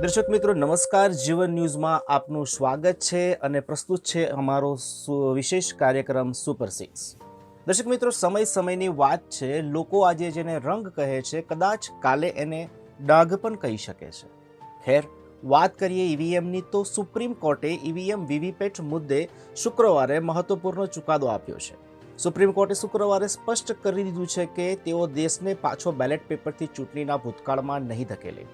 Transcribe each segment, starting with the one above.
દર્શક મિત્રો, નમસ્કાર. જીવન ન્યૂઝમાં આપનું સ્વાગત છે અને પ્રસ્તુત છે અમારો વિશેષ કાર્યક્રમ સુપર સિક્સ દર્શક મિત્રો, સમય સમયની વાત છે. લોકો આજે જેને રંગ કહે છે, કદાચ કાલે એને ડાઘ પણ કહી શકે છે. ખેર, વાત કરીએ ઈવીએમની તો સુપ્રીમ કોર્ટે ઈવીએમ વીવીપેટ મુદ્દે શુક્રવારે મહત્વપૂર્ણ ચુકાદો આપ્યો છે. સુપ્રીમ કોર્ટે શુક્રવારે સ્પષ્ટ કરી દીધું છે કે તેઓ દેશને પાછો બેલેટ પેપરથી ચૂંટણીના ભૂતકાળમાં નહીં ધકેલે.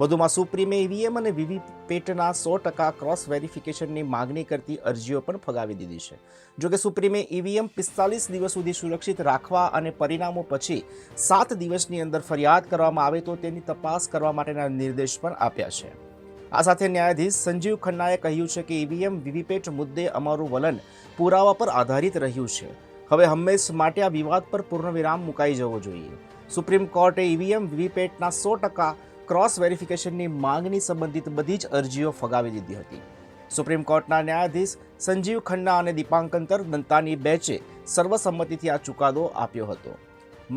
વધુમાં સુપ્રીમે ઈવીએમ અને વીવીપેટના સો ટકા ક્રોસ વેરિફિકેશનની માગણી કરતી અરજીઓ પણ ફગાવી દીધી છે. જોકે સુપ્રીમે ઈવીએમ પિસ્તાલીસ દિવસ સુધી સુરક્ષિત રાખવા અને પરિણામો પછી સાત દિવસની અંદર ફરિયાદ કરવામાં આવે તો તેની તપાસ કરવા માટેના નિર્દેશ પણ આપ્યા છે. આ સાથે ન્યાયાધીશ સંજીવ ખન્નાએ કહ્યું છે કે ઈવીએમ, વીવીપેટ મુદ્દે અમારું વલણ પુરાવા પર આધારિત રહ્યું છે. હવે હંમેશ માટે આ વિવાદ પર પૂર્ણવિરામ મુકાઈ જવો જોઈએ. સુપ્રીમ કોર્ટે ઈવીએમ, વીવીપેટના સો ટકા ક્રોસ વેરિફિકેશનની માંગણી સંબંધિત બધી જ અરજીઓ ફગાવી દીધી હતી. સુપ્રીમ કોર્ટના ન્યાયાધીશ સંજીવ ખન્ના અને દીપાંકંતર નંતાની બેચે સર્વસંમતિથી આ ચુકાદો આપ્યો હતો.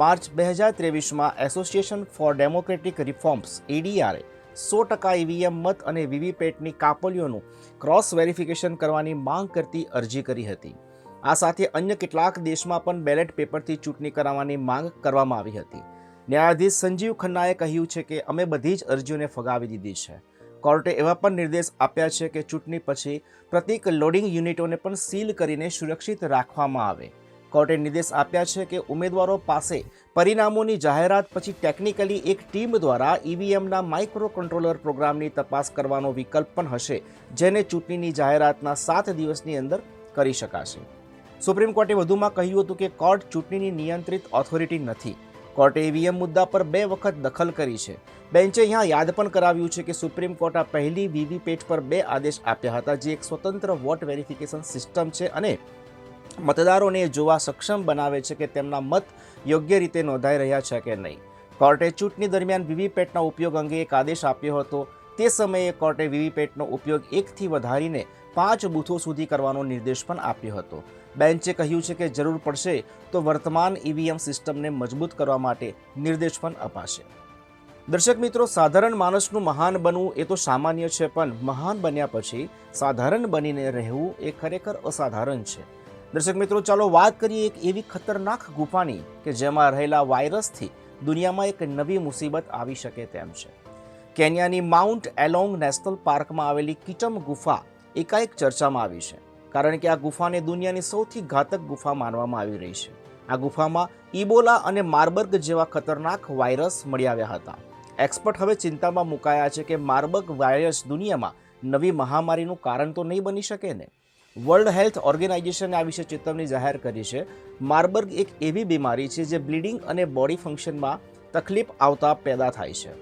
માર્ચ બે હજાર ત્રેવીસમાં એસોસિએશન ફોર ડેમોક્રેટિક રિફોર્મ્સ એડીઆરએ સો ટકા ઈવીએમ મત અને વીવીપેટની કાપલીઓનું ક્રોસ વેરિફિકેશન કરવાની માંગ કરતી અરજી કરી હતી. આ સાથે અન્ય કેટલાક દેશમાં પણ બેલેટ પેપરથી ચૂંટણી કરાવવાની માંગ કરવામાં આવી હતી. ન્યાયાધીશ સંજીવ ખન્નાએ કહ્યું છે કે અમે બધી જ અરજીઓને ફગાવી દીધી છે. કોર્ટે એવા પણ નિર્દેશ આપ્યા છે કે ચૂંટણી પછી પ્રતિક લોડિંગ યુનિટોને પણ સીલ કરીને સુરક્ષિત રાખવામાં આવે. કોર્ટે નિર્દેશ આપ્યા છે કે ઉમેદવારો પાસે પરિણામોની જાહેરાત પછી ટેકનિકલી એક ટીમ દ્વારા ઈવીએમના માઇક્રો કંટ્રોલર પ્રોગ્રામની તપાસ કરવાનો વિકલ્પ પણ હશે, જેને ચૂંટણીની જાહેરાતના સાત દિવસની અંદર કરી શકાશે. સુપ્રીમ કોર્ટે વધુમાં કહ્યું હતું કે કોર્ટ ચૂંટણીની નિયંત્રિત ઓથોરિટી નથી. કોર્ટે ઈવીએમ મુદ્દા પર બે વખત દખલ કરી છે. બેન્ચે અહીંયા યાદ પણ કરાવ્યું છે કે સુપ્રીમ કોર્ટ આ પહેલી વીવીપેટ પર બે આદેશ આપ્યા હતા, જે એક સ્વતંત્ર વોટ વેરિફિકેશન સિસ્ટમ છે અને મતદારોને જોવા સક્ષમ બનાવે છે કે તેમના મત યોગ્ય રીતે નોંધાઈ રહ્યા છે કે નહીં. કોર્ટે ચૂંટણી દરમિયાન વીવીપેટના ઉપયોગ અંગે એક આદેશ આપ્યો હતો. તે સમયે કોર્ટે વીવીપેટનો ઉપયોગ એકથી વધારીને પાંચ બૂથો સુધી કરવાનો નિર્દેશ પણ આપ્યો હતો. બેન્ચે કહ્યું છે કે જરૂર પડશે તો વર્તમાન ઈવીએમ સિસ્ટમને મજબૂત કરવા માટે નિર્દેશ પણ અપાશે. દર્શક મિત્રો, સાધારણ માણસનું મહાન બનવું એ તો સામાન્ય છે, પણ મહાન બન્યા પછી સાધારણ બનીને રહેવું એ ખરેખર અસાધારણ છે. દર્શક મિત્રો, ચાલો વાત કરીએ એક એવી ખતરનાક ગુફાની કે જેમાં રહેલા વાયરસથી દુનિયામાં એક નવી મુસીબત આવી શકે તેમ છે. કેન્યાની માઉન્ટ એલોંગ નેશનલ પાર્કમાં આવેલી કિચમ ગુફા એકાએક ચર્ચામાં આવી છે. કારણ કે આ ગુફાને દુનિયાની સૌથી ઘાતક ગુફા માનવામાં આવી રહી છે. આ ગુફામાં ઇબોલા અને માર્બર્ગ જેવા ખતરનાક વાયરસ મળી આવ્યા હતા. એક્સપર્ટ હવે ચિંતામાં મુકાયા છે કે માર્બર્ગ વાયરસ દુનિયામાં નવી મહામારીનું કારણ તો નહીં બની શકે ને? વર્લ્ડ હેલ્થ ઓર્ગેનાઇઝેશને આ વિશે ચેતવણી જાહેર કરી છે. માર્બર્ગ એક એવી બીમારી છે જે બ્લીડિંગ અને બોડી ફંક્શનમાં તકલીફ આવતા પેદા થાય છે.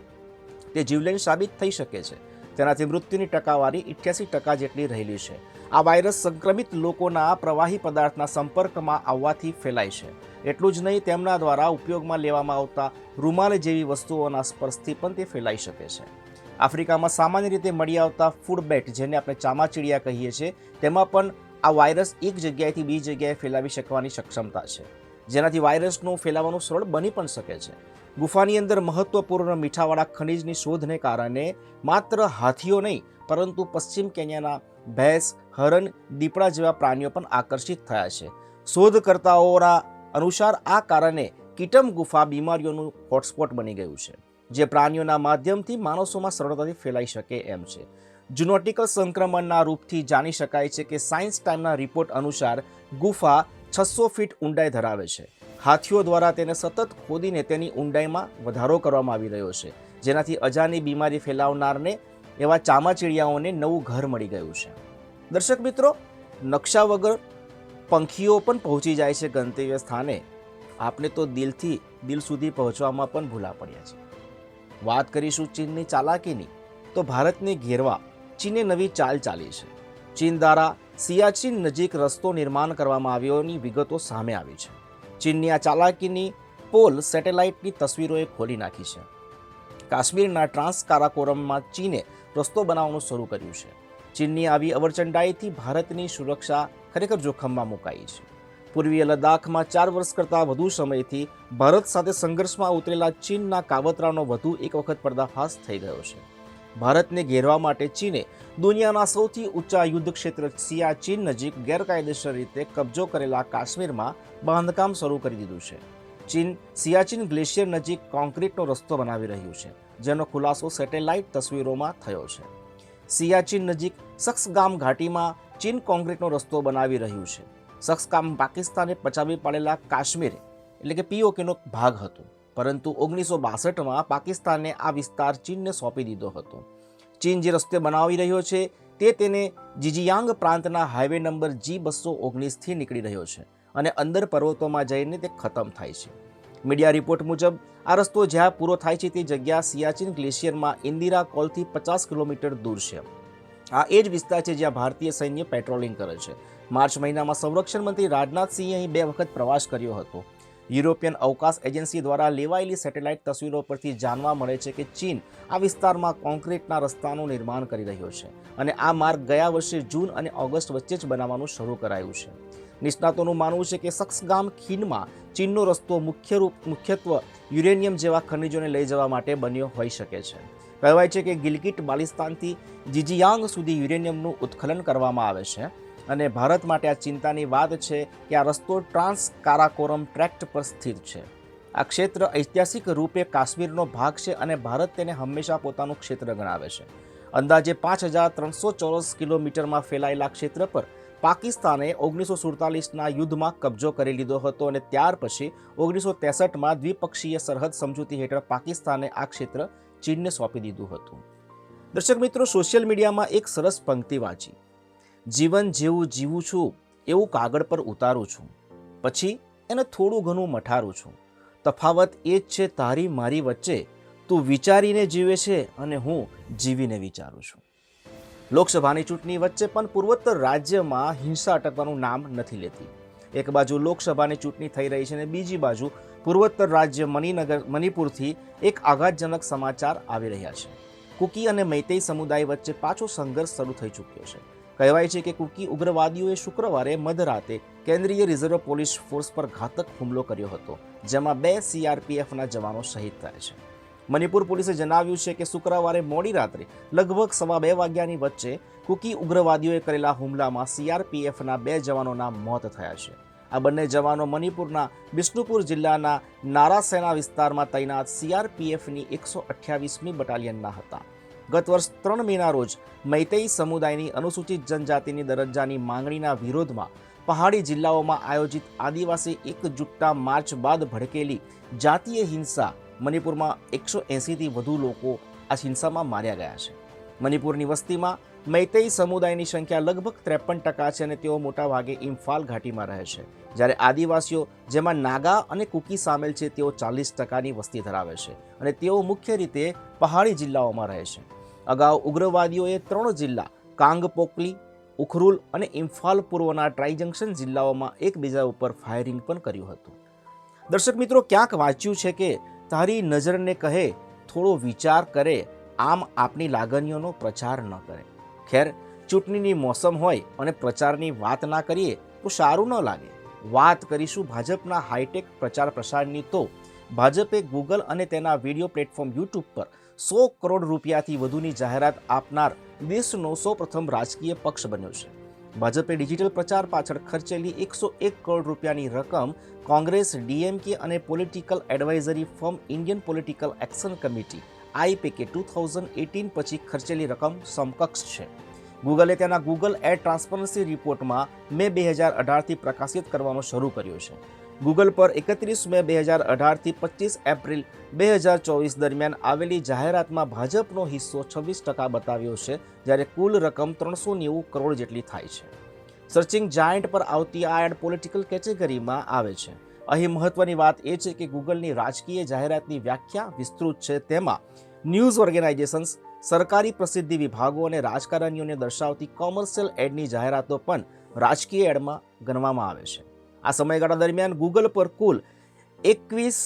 તે જીવલેણ સાબિત થઈ શકે છે. તેનાથી મૃત્યુની ટકાવારી ઇઠ્યાસી ટકા જેટલી રહેલી છે. આ વાયરસ સંક્રમિત લોકોના પ્રવાહી પદાર્થના સંપર્કમાં આવવાથી ફેલાય છે. એટલું જ નહીં, તેમના દ્વારા ઉપયોગમાં લેવામાં આવતા રૂમાલ જેવી વસ્તુઓના સ્પર્શથી પણ તે ફેલાઈ શકે છે. આફ્રિકામાં સામાન્ય રીતે મળી આવતા ફૂડ બેટ, જેને આપણે ચામાચીડિયા કહીએ છીએ, તેમાં પણ આ વાયરસ એક જગ્યાએથી બીજી જગ્યાએ ફેલાવી શકવાની સક્ષમતા છે. જેનાથી વાયરસનું ફેલાવાનું સરળ બની પણ શકે છે. ગુફાની અંદર મહત્વપૂર્ણ મીઠાવાળા ખનિજની શોધને કારણે માત્ર હાથીઓ નહીં, પરંતુ પશ્ચિમ કેન્યાના ભેંસ, હરણ, દીપડા જેવા પ્રાણીઓ પણ આકર્ષિત થયા છે. શોધકર્તાઓના અનુસાર આ કારણે કીટમ ગુફા બીમારીઓનું હોટસ્પોટ બની ગયું છે, જે પ્રાણીઓના માધ્યમથી માણસોમાં સરળતાથી ફેલાઈ શકે એમ છે. જુનોટિકલ સંક્રમણના રૂપથી જાણી શકાય છે કે સાયન્સ ટાઈમના રિપોર્ટ અનુસાર ગુફા છસો ફીટ ઊંડાઈ ધરાવે છે. હાથીઓ દ્વારા તેને સતત ખોદીને તેની ઊંડાઈમાં વધારો કરવામાં આવી રહ્યો છે, જેનાથી અજાની બીમારી ફેલાવનારને એવા ચામાચીડિયાઓને નવું ઘર મળી ગયું છે. દર્શક મિત્રો, નકશા વગર પંખીઓ પણ પહોંચી જાય છે ગંતવ્ય સ્થાને. આપણે તો દિલથી દિલ સુધી પહોંચવામાં પણ ભૂલા પડ્યા છે. વાત કરીશું ચીનની ચાલાકીની. તો ભારતને ઘેરવા ચીને નવી ચાલ ચાલી છે. ચીન દ્વારા સિયાચીન નજીક રસ્તો નિર્માણ કરવામાં આવ્યોની વિગતો સામે આવી છે. ચીનની આ ચાલાકીની પોલ સેટેલાઇટની તસવીરોએ ખોલી નાખી છે. કાશ્મીરના ટ્રાન્સ કારાકોરમમાં ચીને રસ્તો બનાવવાનું શરૂ કર્યું છે. ચીનની આવી અવરચંડાઈથી ભારતની સુરક્ષા ખરેખર જોખમમાં મુકાઈ છે. પૂર્વીય લદ્દાખમાં ચાર વર્ષ કરતાં વધુ સમયથી ભારત સાથે સંઘર્ષમાં ઉતરેલા ચીનના કાવતરાનો વધુ એક વખત પર્દાફાશ થઈ ગયો છે. ભારતને ઘેરવા માટે ચીને દુનિયાના સૌથી ઊંચા યુદ્ધ ક્ષેત્ર સિયાચીન નજીક ગેરકાયદેસર રીતે કબજો કરેલા કાશ્મીરમાં બાંધકામ શરૂ કરી દીધું છે. ચીન સિયાચીન ગ્લેશિયર નજીક કોન્ક્રીટનો રસ્તો બનાવી રહ્યું છે, જેનો ખુલાસો સેટેલાઇટ તસવીરોમાં થયો છે. સિયાચીન નજીક સક્સગામ ઘાટીમાં ચીન કોન્ક્રીટનો રસ્તો બનાવી રહ્યું છે. સક્સગામ પાકિસ્તાને પચાવી પાડેલા કાશ્મીર એટલે કે પીઓકેનો ભાગ હતો. પરંતુ ઓગણીસો બાસઠમાં પાકિસ્તાને આ વિસ્તાર ચીનને સોંપી દીધો હતો. ચીન જે રસ્તે બનાવી રહ્યો છે, તે તેને જીજીયાંગ પ્રાંતના હાઈવે નંબર જી બસો ઓગણીસથી નીકળી રહ્યો છે અને અંદર પર્વતોમાં જઈને તે ખતમ થાય છે. મીડિયા રિપોર્ટ મુજબ, આ રસ્તો જ્યાં પૂરો થાય છે તે જગ્યા સિયાચીન ગ્લેશિયરમાં ઇન્દિરા કોલથી પચાસ કિલોમીટર દૂર છે. આ એ જ વિસ્તાર છે જ્યાં ભારતીય સૈન્ય પેટ્રોલિંગ કરે છે. માર્ચ મહિનામાં સંરક્ષણ મંત્રી રાજનાથસિંહે અહીં બે વખત પ્રવાસ કર્યો હતો. યુરોપિયન અવકાશ એજન્સી દ્વારા લેવાયેલી સેટેલાઇટ તસવીરો પરથી જાણવા મળે છે કે ચીન આ વિસ્તારમાં કોન્ક્રીટના રસ્તાનું નિર્માણ કરી રહ્યો છે અને આ માર્ગ ગયા વર્ષે જૂન અને ઓગસ્ટ વચ્ચે જ બનાવવાનું શરૂ કરાયું છે. નિષ્ણાતોનું માનવું છે કે સક્સગામ ખીણમાં ચીનનો રસ્તો મુખ્ય રૂપ, મુખ્યત્વે યુરેનિયમ જેવા ખનિજોને લઈ જવા માટે બન્યો હોઈ શકે છે. કહેવાય છે કે ગિલગિટ બાલિસ્તાનથી જીજીયાંગ સુધી યુરેનિયમનું ઉત્ખનન કરવામાં આવે છે. અને ભારત માટે આ ચિંતાની વાત છે કે આ રસ્તો ટ્રાન્સ કારાકોરમ ટ્રેક્ટ પર સ્થિત છે. આ ક્ષેત્ર ઐતિહાસિક રૂપે કાશ્મીરનો ભાગ છે અને ભારત તેને હંમેશા પોતાનું ક્ષેત્ર ગણાવે છે. અંદાજે પાંચ હજાર ત્રણસો ચોરસ કિલોમીટરમાં ફેલાયેલા ક્ષેત્ર પર પાકિસ્તાને ઓગણીસો સુડતાલીસના યુદ્ધમાં કબજો કરી લીધો હતો અને ત્યાર પછી ઓગણીસો ત્રેસઠમાં દ્વિપક્ષીય સરહદ સમજૂતી હેઠળ પાકિસ્તાને આ ક્ષેત્ર ચીનને સોંપી દીધું હતું. દર્શક મિત્રો, સોશિયલ મીડિયામાં એક સરસ પંક્તિ વાંચી. જીવન જેવું જીવું છું, એવું કાગળ પર ઉતારું છું. પછી એને થોડું ઘણું મઠારું છું. તફાવત એ જ છે તારી મારી વચ્ચે. તું વિચારીને જીવે છે અને હું જીવીને વિચારું છું. લોકસભાની ચૂંટણી વચ્ચે પણ પૂર્વોત્તર રાજ્યમાં હિંસા અટકવાનું નામ નથી લેતી. એક બાજુ લોકસભાની ચૂંટણી થઈ રહી છે અને બીજી બાજુ પૂર્વોત્તર રાજ્ય મણિનગર, મણિપુરથી એક આઘાતજનક સમાચાર આવી રહ્યા છે. કુકી અને મૈતેઈ સમુદાય વચ્ચે પાછો સંઘર્ષ શરૂ થઈ ચૂક્યો છે. કહેવાય છે કે કુકી ઉગ્રવાદીઓએ શુક્રવારે મધરાતે કેન્દ્રીય રિઝર્વ પોલીસ ફોર્સ પર ઘાતક હુમલો કર્યો હતો, જેમાં બે સીઆરપીએફના જવાનો શહીદ થયા છે. મણિપુર પોલીસે જણાવ્યું છે કે શુક્રવારે મોડી રાત્રે લગભગ સવા બે વાગ્યાની વચ્ચે કુકી ઉગ્રવાદીઓએ કરેલા હુમલામાં સીઆરપીએફના બે જવાનોના મોત થયા છે. આ બંને જવાનો મણિપુરના બિષ્ણુપુર જિલ્લાના નારાસેના વિસ્તારમાં તૈનાત સીઆરપીએફની એકસો અઠ્યાવીસમી બટાલિયનના હતા. ગત વર્ષ ત્રણ મેના રોજ મૈતેઈ સમુદાયની અનુસૂચિત જનજાતિની દરજ્જાની માંગણીના વિરોધમાં પહાડી જિલ્લાઓમાં આયોજિત આદિવાસી એકજૂટતા માર્ચ બાદ ભડકેલી જાતીય હિંસા મણિપુરમાં એકસો એંસીથી વધુ લોકો આ હિંસામાં માર્યા ગયા છે. મણિપુરની વસ્તીમાં મૈતેઈ સમુદાયની સંખ્યા લગભગ ત્રેપન ટકા છે અને તેઓ મોટાભાગે ઇમ્ફાલ ઘાટીમાં રહે છે. જ્યારે આદિવાસીઓ, જેમાં નાગા અને કુકી સામેલ છે, તેઓ ચાલીસ ટકાની વસ્તી ધરાવે છે અને તેઓ મુખ્ય રીતે પહાડી જિલ્લાઓમાં રહે છે. અગાઉ ઉગ્રવાદીઓએ ત્રણ જિલ્લા, કાંગપોકલી, ઉખરુલ અને ઇમ્ફાલ પૂર્વના ટ્રાઇજંક્શન જિલ્લાઓમાં એકબીજા ઉપર ફાયરિંગ પણ કર્યું હતું. દર્શક મિત્રો, ક્યાંક વાંચ્યું છે કે તારી નજરને કહે, થોડો વિચાર કરે, આમ આપની લાગણીઓનો પ્રચાર ન કરે. ખેર ચૂંટણીની મોસમ હોય અને પ્રચારની વાત ના કરીએ તો સારું ન લાગે. વાત કરીશું ભાજપના હાઈટેક પ્રચાર પ્રસારની તો. ભાજપે ગૂગલ અને તેના વીડિયો પ્લેટફોર્મ યુટ્યુબ પર સો કરોડ રૂપિયાથી વધુની જાહેરાત આપનાર દેશનો સૌપ્રથમ રાજકીય પક્ષ બન્યો છે. ભાજપે ડિજિટલ પ્રચાર પાછળ ખર્ચેલી એકસો એક કરોડ રૂપિયાની રકમ કોંગ્રેસ, ડીએમકે અને political advisory firm Indian political action committee IPAC two thousand eighteen પછી ખર્ચેલી રકમ સમકક્ષ છે. ગૂગલે તેના ગૂગલ એડ ટ્રાન્સપરન્સી રિપોર્ટમાં મે બે હજાર અઢારથી પ્રકાશિત કરવાનો શરૂ કર્યો છે. ગૂગલ પર એકત્રીસ મે બે હજાર અઢારથી પચીસ એપ્રિલ બે હજાર ચોવીસ દરમિયાન આવેલી જાહેરાતમાં ભાજપનો હિસ્સો છવ્વીસ ટકા બતાવ્યો છે, જ્યારે કુલ રકમ ત્રણસો નેવું કરોડ જેટલી થાય છે. સર્ચિંગ જાયન્ટ પર આવતી આ એડ પોલિટિકલ કેટેગરીમાં આવે છે. અહીં મહત્વની વાત એ છે કે ગૂગલની રાજકીય જાહેરાતની વ્યાખ્યા વિસ્તૃત છે, તેમાં ન્યૂઝ ઓર્ગેનાઇઝેશન્સ, સરકારી પ્રસિદ્ધિ વિભાગો અને રાજકારણીઓને દર્શાવતી કોમર્શિયલ એડની જાહેરાતો પણ રાજકીય એડમાં ગણવામાં આવે છે. આ સમયગાળા દરમિયાન ગૂગલ પર કુલ એકવીસ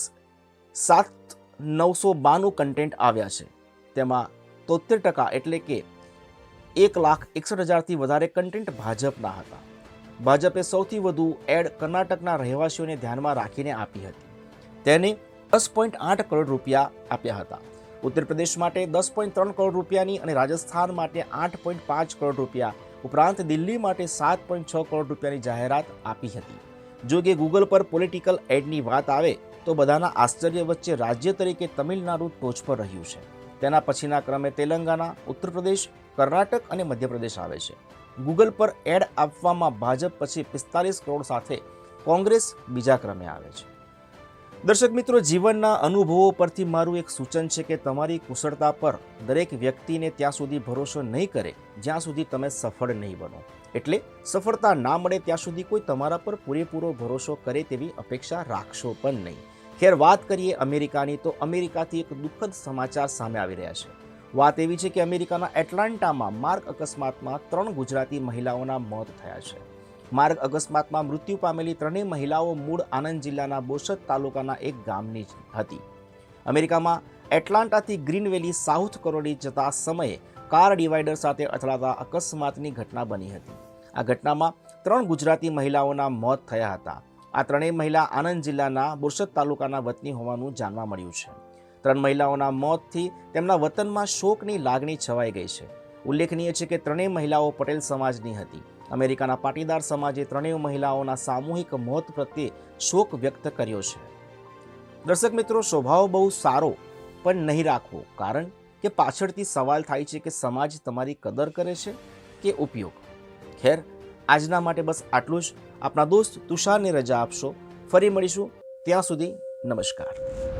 સાત નવસો બાનું કન્ટેન્ટ આવ્યા છે. તેમાં તોતેર ટકા એટલે કે એક લાખ એકસઠ હજારથી વધારે કન્ટેન્ટ ભાજપના હતા. ભાજપે સૌથી વધુ એડ કર્ણાટકના રહેવાસીઓને ધ્યાનમાં રાખીને આપી હતી. તેને દસ પોઈન્ટ આઠ કરોડ રૂપિયા આપ્યા હતા. ઉત્તર પ્રદેશ માટે દસ પોઈન્ટ ત્રણ કરોડ રૂપિયાની અને રાજસ્થાન માટે આઠ પોઈન્ટ પાંચ કરોડ રૂપિયા. ઉપરાંત દિલ્હી માટે સાત પોઈન્ટ છ કરોડ રૂપિયાની જાહેરાત આપી હતી. જો કે ગૂગલ પર પોલિટિકલ એડની વાત આવે, તો બધાના આશ્ચર્ય વચ્ચે રાજ્ય તરીકે તમિલનાડુ ટોચ પર રહ્યું છે. તેના પછીના ક્રમે તેલંગાના ઉત્તર પ્રદેશ કર્ણાટક અને મધ્યપ્રદેશ આવે છે. ગૂગલ પર એડ આપવામાં ભાજપ પછી પિસ્તાલીસ કરોડ સાથે કોંગ્રેસ બીજા ક્રમે આવે છે. દર્શક મિત્રો, જીવનના અનુભવો પરથી મારું એક સૂચન છે કે તમારી કુશળતા પર દરેક વ્યક્તિને ત્યાં સુધી ભરોસો નહીં કરે, જ્યાં સુધી તમે સફળ નહીં બનો. એટલે સફળતા ના મળે ત્યાં સુધી કોઈ તમારા પર પૂરેપૂરો ભરોસો કરે તેવી અપેક્ષા રાખશો પણ નહીં. ખેર, વાત કરીએ અમેરિકાની, તો અમેરિકાથી એક દુઃખદ સમાચાર સામે આવી રહ્યા છે. વાત એવી છે કે અમેરિકાના એટલાન્ટામાં માર્ગ અકસ્માતમાં ત્રણ ગુજરાતી મહિલાઓના મોત થયા છે. માર્ગ અકસ્માતમાં મૃત્યુ પામેલી ત્રણેય મહિલાઓ મૂળ આણંદ જિલ્લાના બોસદ તાલુકાના એક ગામની હતી. અમેરિકામાં એટલાન્ટાથી ગ્રીન વેલી સાઉથ કરોડી જતા સમયે કાર ડિવાઈડર સાથે અથડાતા અકસ્માતની ઘટના બની હતી. આ ઘટનામાં ત્રણ ગુજરાતી મહિલાઓના મોત થયા હતા. આ ત્રણેય મહિલા આણંદ જિલ્લાના બોરસદ તાલુકાના વતની હોવાનું જાણવા મળ્યું છે. ત્રણ મહિલાઓના મોતથી તેમના વતનમાં શોકની લાગણી છવાઈ ગઈ છે. ઉલ્લેખનીય છે કે ત્રણેય મહિલાઓ પટેલ સમાજની હતી. અમેરિકાના પાટીદાર સમાજે ત્રણેય મહિલાઓના સામૂહિક મોત પ્રત્યે શોક વ્યક્ત કર્યો છે. દર્શક મિત્રો, સ્વભાવ બહુ સારો પણ નહીં રાખવો. કારણ કે પાછળથી સવાલ થાય છે કે સમાજ તમારી કદર કરે છે કે ઉપયોગ? ખેર, આજના માટે બસ આટલું જ. આપણા દોસ્ત તુષારને રજા આપશો. ફરી મળીશું ત્યાં સુધી નમસ્કાર.